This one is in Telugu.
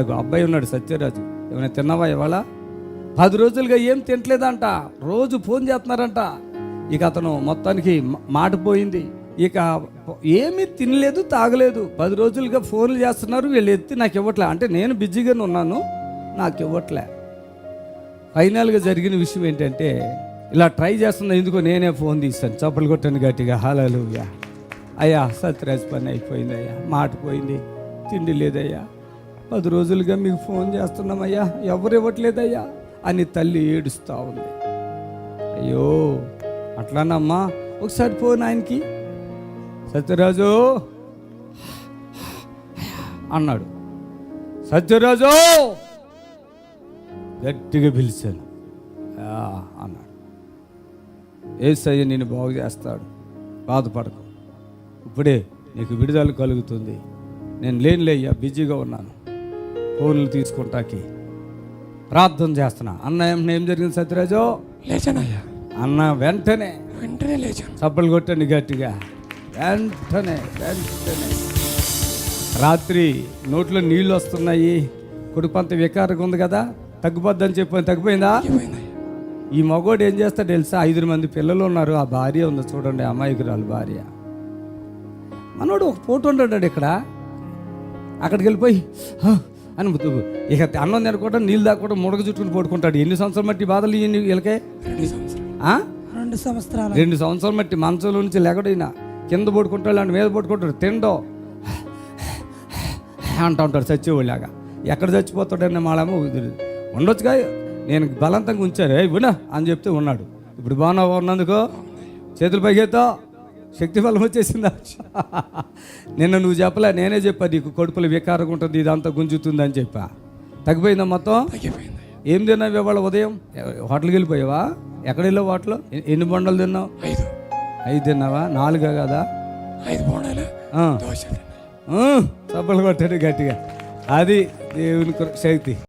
ఇప్పుడు ఆ అబ్బాయి ఉన్నాడు సత్యరాజు. ఏమైనా తిన్నావా ఇవాళ? పది రోజులుగా ఏం తినట్లేదంట. రోజు ఫోన్ చేస్తున్నారంట. ఇక అతను మొత్తానికి మాట పోయింది. ఇక ఏమీ తినలేదు తాగలేదు. పది రోజులుగా ఫోన్లు చేస్తున్నారు వీళ్ళు ఎత్తి నాకు ఇవ్వట్లే. అంటే నేను బిజీగానే ఉన్నాను నాకు ఇవ్వట్లే. ఫైనల్గా జరిగిన విషయం ఏంటంటే ఇలా ట్రై చేస్తున్నా ఎందుకో నేనే ఫోన్ తీస్తాను చప్పలు కొట్టాను గట్టిగా. హాలూయా అయ్యా సత్యరాజ్ పని అయిపోయింది అయ్యా. మాట పోయింది. తిండి లేదయ్యా. పది రోజులుగా మీకు ఫోన్ చేస్తున్నామయ్యా. ఎవరు ఇవ్వట్లేదయ్యా అని తల్లి ఏడుస్తూ ఉంది. అయ్యో అట్లానమ్మా ఒకసారి ఫోన్ ఆయనకి. సత్యరాజు! అన్నాడు. సత్యరాజు! గట్టిగా పిలిచాను. అన్నాడు. ఏసయ్య నేను బాగు చేస్తాడు. బాధపడకు. ఇప్పుడే నీకు విడుదల కలుగుతుంది. నేను లేనులేయ్యా బిజీగా ఉన్నాను. ఫోన్లు తీసుకుంటాకి ప్రార్థన చేస్తున్నా. అన్న ఏం- జరిగింది సత్యరాజు? లేచానయ్యా. అన్న వెంటనే వెంటనే లేచాను. చప్పలు కొట్టండి గట్టిగా. వెంటనే వెంటనే. రాత్రి నోట్లో నీళ్ళు వస్తున్నాయి. కుడిపంత వికారంగా ఉంది కదా తగ్గిపోద్దని చెప్పి తగ్గిపోయిందా? ఈ మగోడు ఏం చేస్తాడు తెలుసా? ఐదు మంది పిల్లలు ఉన్నారు. ఆ భార్య ఉంది చూడండి అమాయకురాలు భార్య. మనోడు ఒక ఫోటో ఉంటాడు ఇక్కడ అక్కడికి వెళ్ళిపోయి అని. ఇక అన్నం తినకుండా నీళ్ళు దాక్కుండా ముడక చుట్టుకుని పడుకుంటాడు. ఎన్ని సంవత్సరాలు బట్టి బాధలు ఇవన్నీ వీళ్ళకే? రెండు సంవత్సరాలు? రెండు సంవత్సరాలు. బట్టి మంచంలో నుంచి లెగడైనా కింద పడుకుంటాడు అంటే మీద పడుకుంటాడు. తిండో. అంటూ ఉంటాడు చచ్చేవాళ్ళలాగా. ఎక్కడ చచ్చిపోతాడని మాళేమో ఉండొచ్చుగా నేను బలవంతంగా ఉంచాను. ఏ వినా అని చెప్తే ఉన్నాడు. ఇప్పుడు బాగా ఉన్నందుకు? చేతులు పైకెత్తో. శక్తి బలం వచ్చేసిందా. నిన్న నువ్వు చెప్పలే నేనే చెప్పా నీకు కడుపులో వికారంగా ఉంటుంది ఇదంతా గుంజుతుంది అని చెప్పా. తగ్గిపోయిందా మొత్తం? ఏం తిన్నావు ఇవాళ ఉదయం? హోటల్కి వెళ్ళిపోయావా? ఎక్కడ వెళ్ళావు హోటల్ ఎన్ని బండలు తిన్నావు? ఐదు. ఐదు తిన్నావా? నాలుగా కదా? ఐదు ఆ, చప్పలు కొట్టాడు గట్టిగా. అది దేవుని శక్తి.